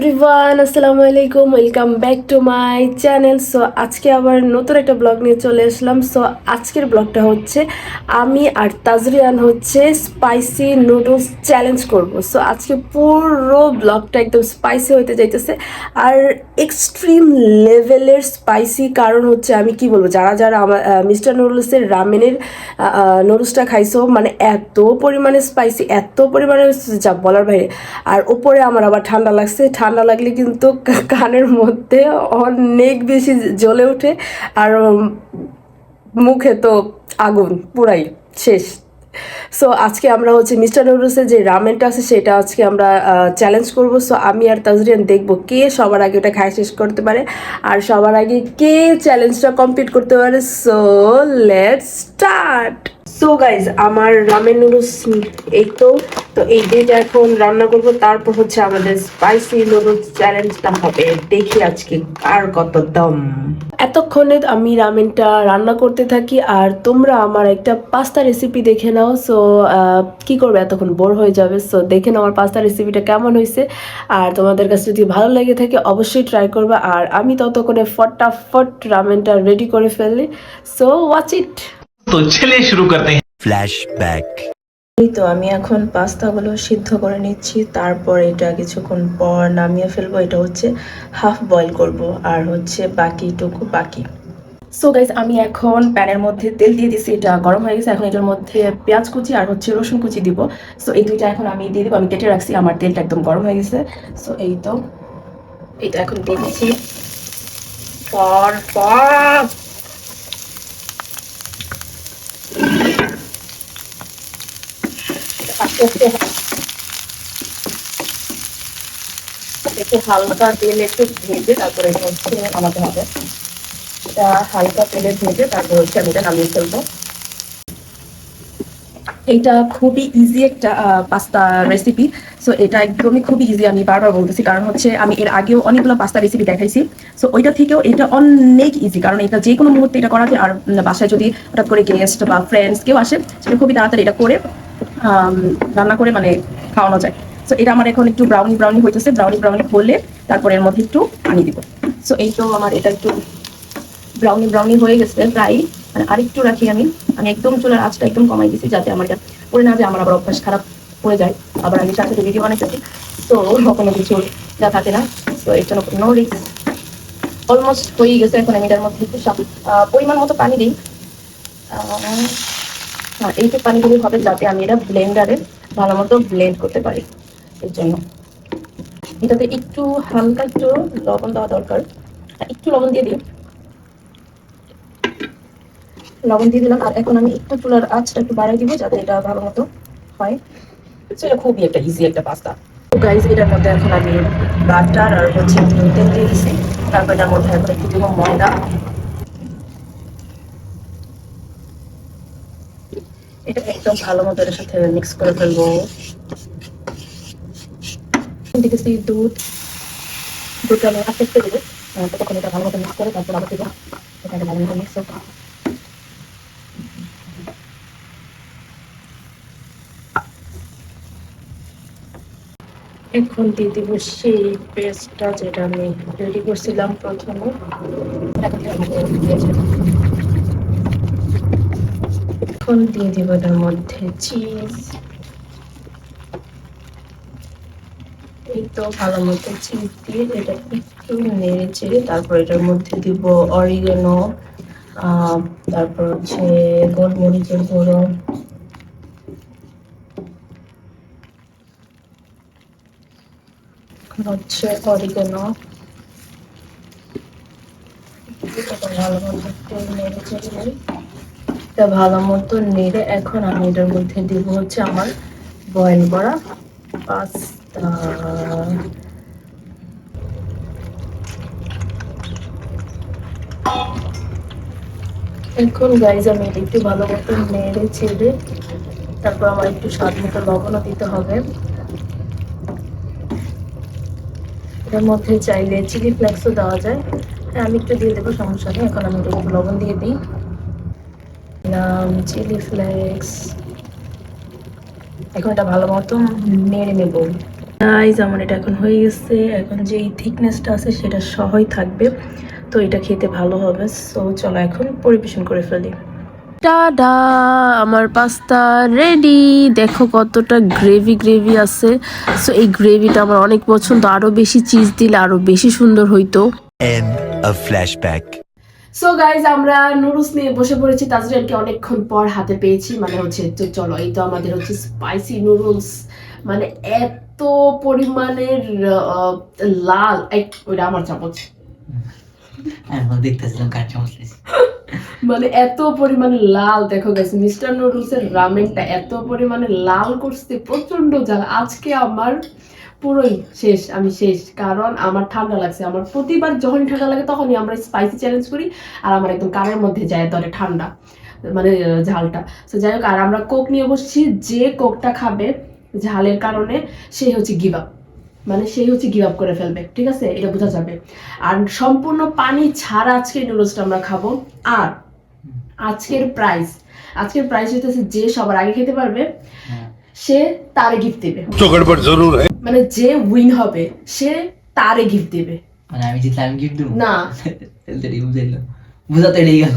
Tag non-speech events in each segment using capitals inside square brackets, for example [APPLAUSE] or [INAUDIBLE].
Everyone আসসালামু আলাইকুম welcome back to my channel so আজকে আবার নতুন একটা ব্লগ নিয়ে চলে আসলাম। সো আজকের ব্লগটা হচ্ছে, আমি আর তাজরিয়ান হচ্ছে স্পাইসি নুডলস চ্যালেঞ্জ করব। সো আজকে পুরো ব্লগটা একদম স্পাইসি হতে যাইতেছে। আর এক্সট্রিম লেভেলের স্পাইসি কারণ হচ্ছে, আমি কি বলব, যারা যারা আমার মিস্টার নুডলসের রামেনের নুডলসটা খাইছো মানে এত পরিমাণে স্পাইসি এত পরিমাণে যা বলার বাইরে। আর ওপরে আমার আবার ঠান্ডা লাগছে, ঠান্ডা লাগলে কিন্তু কানের মধ্যে অনেক বেশি জ্বলে ওঠে আর মুখে তো আগুন পুরাই শেষ। সো আজকে আমরা হচ্ছে মিস্টার নুডলসের যে রামেনটা আছে সেটা আজকে আমরা চ্যালেঞ্জ করব। সো আমি আর তাজরিয়ান দেখব কে সবার আগে ওটা খায় শেষ করতে পারে আর সবার আগে কে চ্যালেঞ্জটা কমপ্লিট করতে পারে। So let's start so guys আমার রামেন নুডলস এই তো তো এই দিনটা এখন রান্না করব, তারপর হচ্ছে আমাদের স্পাইসি নুডলস চ্যালেঞ্জটা হবে। দেখি আজকে কার কত দম। এতক্ষণে আমি রামেনটা রান্না করতে থাকি, আর তোমরা আমার একটা পাস্তা রেসিপি দেখে নাও। সো কি করবে? এতক্ষণ বোর হয়ে যাবে। সো দেখে নাও আমার পাস্তা রেসিপিটা কেমন হয়েছে আর তোমাদের কাছে যদি ভালো লেগে থাকে, অবশ্যই ট্রাই করবে। আর আমি ততক্ষণে ফটাফট রামেনটা রেডি করে ফেললি। সো ওয়াচ ইট তো ছেলে শুরু করতে ফ্ল্যাশব্যাক এই তো আমি এখন পাস্তাগুলো সিদ্ধ করে নিচ্ছি। তারপর এটা কিছুক্ষণ পর নামিয়ে ফেলব। এটা হচ্ছে হাফ বয়েল করব। আর হচ্ছে বাকিটুকু বাকি। সো গাইজ আমি এখন প্যানের মধ্যে তেল দিয়ে দিছি। এটা গরম হয়ে গেছে। এখন এটার মধ্যে পেঁয়াজ কুচি আর হচ্ছে রসুন কুচি দিব। সো এই দুইটা এখন আমি দিয়ে দিব। আমি কেটে রাখছি। আমার তেলটা একদম গরম হয়ে গেছে। সো এই তো এটা এখন দিয়ে দিচ্ছি। পর পর। একটু হালকা তেল একটু ভেজে তারপরে হচ্ছে আমাকে হবে। এটা হালকা তেলে ভেজে তারপর হচ্ছে আমি এটা নামিয়ে ফেলব। এটা খুবই ইজি একটা পাস্তা রেসিপি সো এটা একদমই খুবই ইজি আমি বারবার বলতেছি। কারণ হচ্ছে আমি এর আগেও অনেকগুলো পাস্তা রেসিপি দেখাইছি। সো ওইটা থেকেও এটা অনেক ইজি কারণ এটা যে কোনো মুহূর্তে এটা করা যায়। আর বাসায় যদি হঠাৎ করে গেস্ট বা ফ্রেন্ডস কেউ আসে, সেটা খুবই তাড়াতাড়ি এটা করে রান্না করে মানে খাওয়ানো যায়। সো এটা আমার এখন একটু ব্রাউনি ব্রাউনি হইতেছে। ব্রাউনি ব্রাউনি হলে তারপরে এর মধ্যে একটু পানি দিব। সো এই তো আমার এটা একটু ব্রাউনি ব্রাউনি হয়ে গেছে প্রায়। মানে আরেকটু রাখি আমি। আমি একদম চুলার আঁচটা একদম কমাই দিছি যাতে আমার এটা পড়ে না যায়, আমার আবার অভ্যাস খারাপ হয়ে যায়। আবার আমি সাথে ভিডিও বানাইতেছি। তো কোনো কিছু যা থাকে না। তো এর জন্য নো রিস্ক অলমোস্ট হয়ে গেছে। এখন আমি এটার মধ্যে একটু পরিমাণ মতো পানি দিই। হ্যাঁ এইটুকু পানি হবে যাতে আমি এটা ব্লেন্ডারে ভালো মতো ব্লেন্ড করতে পারি এর জন্য। এটাতে একটু হালকা একটু লবণ দেওয়া দরকার। হ্যাঁ, একটু লবণ দিয়ে দিই। লবণ দিয়ে দিলাম আর এখন আমি একটু চুলার আঁচটা একটু বাড়াই দিব যাতে এটা ভালো মতো হয়। So, এটা খুবই একটা ইজি একটা পাস্তা গাইজ এটার মধ্যে এখন আমি বাটার আর হচ্ছে তেল দিয়ে দিছি। তারপর এটার মধ্যে এখন একটু দিব ময়দা। এটা একদম ভালো মতো সাথে মিক্স করে ফেলব। দুধ আমি আস্তে আস্তে দেবো। ততক্ষণ এটা ভালো মতো মিক্স করে তারপর আবার দেবো। ভালো মতো মিক্স হবে এখন দিয়ে দিব সেই পেস্টটা যেটা আমি রেডি করছিলাম প্রথমে। এখন দিয়ে দিব এটার মধ্যে চিজ এই তো ভালো মতো চিজ দিয়ে এটা একটু নেড়ে চেড়ে তারপর এটার মধ্যে দিব অরিগেনো তারপর হচ্ছে গোলমরিচের গুঁড়ো। হচ্ছে অরিগেনো ভালো মতো একটু নেড়ে চেড়ে এটা ভালো মতো নেড়ে এখন আমি এটার মধ্যে দিব হচ্ছে আমার বয়েল করা পাস্তা এখন গাইজ আমি এটা একটু ভালো মতো নেড়ে ছেড়ে তারপর আমার একটু স্বাদ মতো লবণও দিতে হবে। এটার মধ্যে চাইলে চিলি ফ্লেক্সও দেওয়া যায়। হ্যাঁ আমি একটু দিয়ে দেবো, সমস্যা নেই। এখন আমি একটু লবণ দিয়ে দিই। দিলাম চিলি ফ্লেক্স এখন এটা ভালো মতো নেড়ে নেব। গাইজ আমার এটা এখন হয়ে গেছে। এখন যে থিকনেসটা আছে সেটা সহই থাকবে। তো এটা খেতে ভালো হবে। সো চলো এখন পরিবেশন করে ফেলি। টাডা আমার পাস্তা রেডি দেখো কতটা গ্রেভি গ্রেভি আছে। সো এই গ্রেভিটা আমার অনেক পছন্দ। আরও বেশি চিজ দিলে আরও বেশি সুন্দর হইতো। End of flashback. So guys আমরা নুডলস নিয়ে বসে পড়েছি তাজরিয়ানকে অনেকক্ষণ পর হাতে পেয়েছি। মানে হচ্ছে তো চলো এই তো আমাদের হচ্ছে স্পাইসি নুডলস মানে এত পরিমাণের লাল। ওইটা আমার চামচ। দেখতেছিলাম কার চামচ মানে এত পরিমাণে লাল। দেখো গেছে মিস্টার নুডলস এর রামেনটা এত পরিমাণে লাল করছে প্রচণ্ড জ্বালা। আজকে আমার পুরোই শেষ আমি শেষ। কারণ আমার ঠান্ডা লাগছে। আমার প্রতিবার যখনই ঠান্ডা লাগে তখনই আমরা স্পাইসি চ্যালেঞ্জ করি আর আমার একদম কানের মধ্যে যায় ধরে ঠান্ডা মানে ঝালটা। তো যাই হোক আর আমরা কোক নিয়ে বসছি। যে কোকটা খাবে ঝালের কারণে সেই হচ্ছে গিভ আপ মানে সেই হচ্ছে গিভ আপ করে ফেলবে ঠিক আছে? এটা বোঝা যাবে। আর সম্পূর্ণ পানি ছাড়া আজকে নুডলসটা আমরা খাব। আর আজকের প্রাইস আজকের প্রাইস হইতেছে যে সবার আগে খেতে পারবে। হ্যাঁ। সে তারে গিফট দেবে। হ্যাঁ। মানে যে উইন হবে সে তারে গিফট দেবে। মানে আমি জিতলে আমি গিফট দেবো? না। বুঝাতে এড়িয়ে গেল।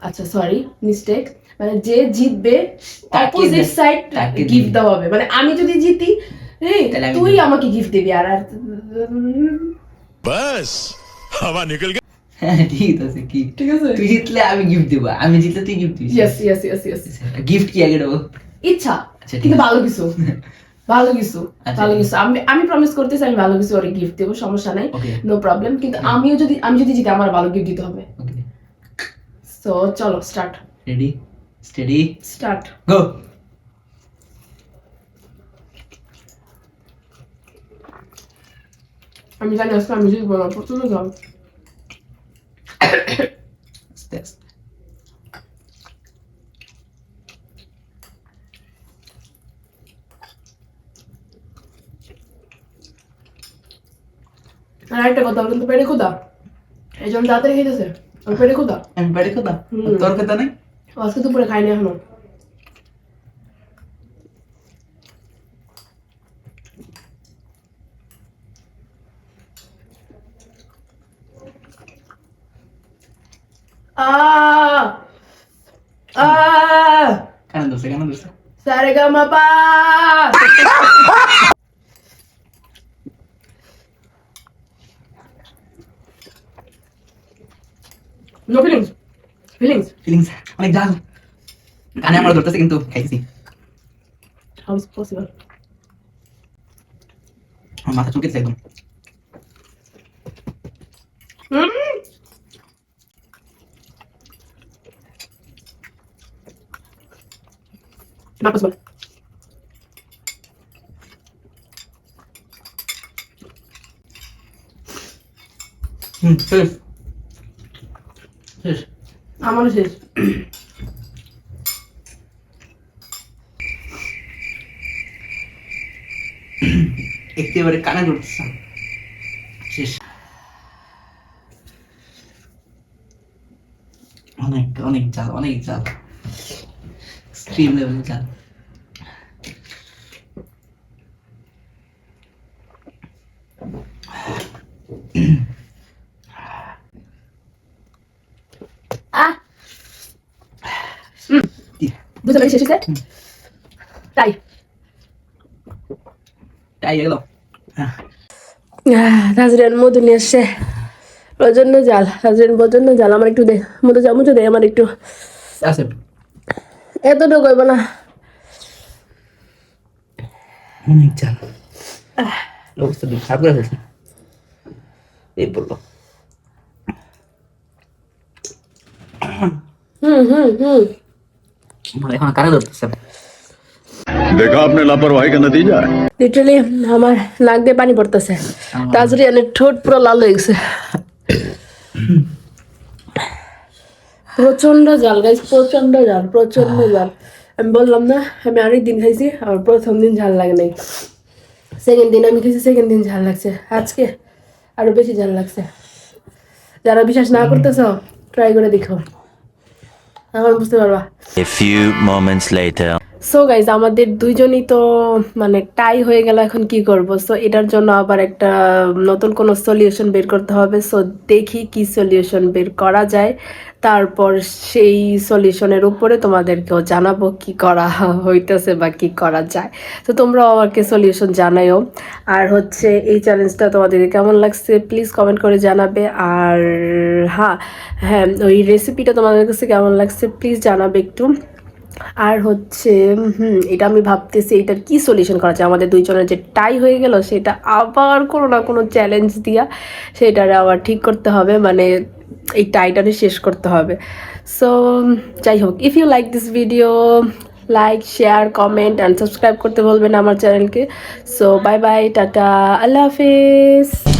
আচ্ছা সরি মিস্টেক মানে যে জিতবে অপোজিট সাইড গিফট দেওয়া হবে। মানে আমি যদি জিতি তুই আমাকে গিফট দিবি আর বাস হাওয়া নিকল হ্যাঁ [LAUGHS] ঠিক আছে কি ঠিক আছে। তুই জিতলে আমি গিফট দেবো। আমি জিতলে তুই গিফট দিবি। Yes yes yes yes gift কি আগে দেবো? ইচ্ছা। কিন্তু ভালো কিছু। ভালো কিছু। ভালো কিছু। আমি আমি প্রমিস করতেছি আমি ভালো কিছু ওরে গিফট দেবো সমস্যা নাই। নো প্রবলেম কিন্তু আমিও যদি আমি যদি জিতে আমার ভালো গিফট দিতে হবে। সো চলো start ready steady start go আমি জানি আজকে আমি প্রচণ্ড জল আস্তে আস্তে আর একটা কথা ওর কিন্তু পেটে ক্ষুদা এই জন্য তাড়াতাড়ি খেতেছে ওর পেটে ক্ষুদা আমি বাড়ি কথা হুম। তোর কথা নাই ও আজকে দুপুরে খাইনি এখনও আহ আহ কেন দোষে কেন দোষে Saregamapa no feelings feelings feelings অনেক জাল কানে আমার ধরতেছে কিন্তু খাইছি হাউ ইজ পসিবল আমার মাথা চুলকেছে একদম not possible. হুম শেষ। শেষ। আমারও শেষ। একেবারে কানে ধরতেছে শেষ। অনেক অনেক জাল অনেক জাল জাল আহ! বুঝতে পারি শেষ তাই। তাই গেল নাজরিয়ান মধু নিয়ে আসছে প্রচণ্ড জাল। নাজরিয়ান প্রচণ্ড জাল। আমার একটু দে মধু যা মধু দে আমার একটু। আছে। এতটুকু হইব না। অনেক চাল অবস্থা দিন আমার নাক দিয়ে পানি পড়তেছে তাজরি ঠোঁট পুরো লাল হয়ে গেছে। প্রচণ্ড জাল গাইস প্রচণ্ড জাল প্রচণ্ড জাল। আমি বললাম না আমি অনেক দিন খাইছি আর প্রথম দিন ঝাল লাগে নাই। সেকেন্ড দিন আমি খাইছি সেকেন্ড দিন ঝাল লাগছে। আজকে আরও বেশি ঝাল লাগছে। যারা বিশ্বাস না করতেছ ট্রাই করে দেখো। এখন বুঝতে পারবা। A few moments later. So guys আমাদের দুইজনই তো মানে টাই হয়ে গেল, এখন কি করব? সো এটার জন্য আবার একটা নতুন কোনো সলিউশন বের করতে হবে। সো দেখি কি সলিউশন বের করা যায়। তারপর সেই সলিউশনের উপরে তোমাদেরকেও জানাব কি করা হইতেছে বা কি করা যায়। তো তোমরাও আমাকে সলিউশন জানাইও আর হচ্ছে, এই চ্যালেঞ্জটা তোমাদের কেমন লাগছে প্লিজ কমেন্ট করে জানাবে। আর হ্যাঁ হ্যাঁ ওই রেসিপিটা তোমাদের কাছে কেমন লাগছে প্লিজ জানাবে একটু। আর হচ্ছে হুম, এটা আমি ভাবতেছি, এটার কি সলিউশন করা যায়? আমাদের দুইজনের যে টাই হয়ে গেল, সেটা আবার কোনো না কোনো চ্যালেঞ্জ দিয়া সেটারে আবার ঠিক করতে হবে মানে এই টাইটারে শেষ করতে হবে। সো যাই হোক if you like this video like share comment and subscribe করতে বলবেন আমার চ্যানেলকে so bye bye tata, Allah হাফিজ।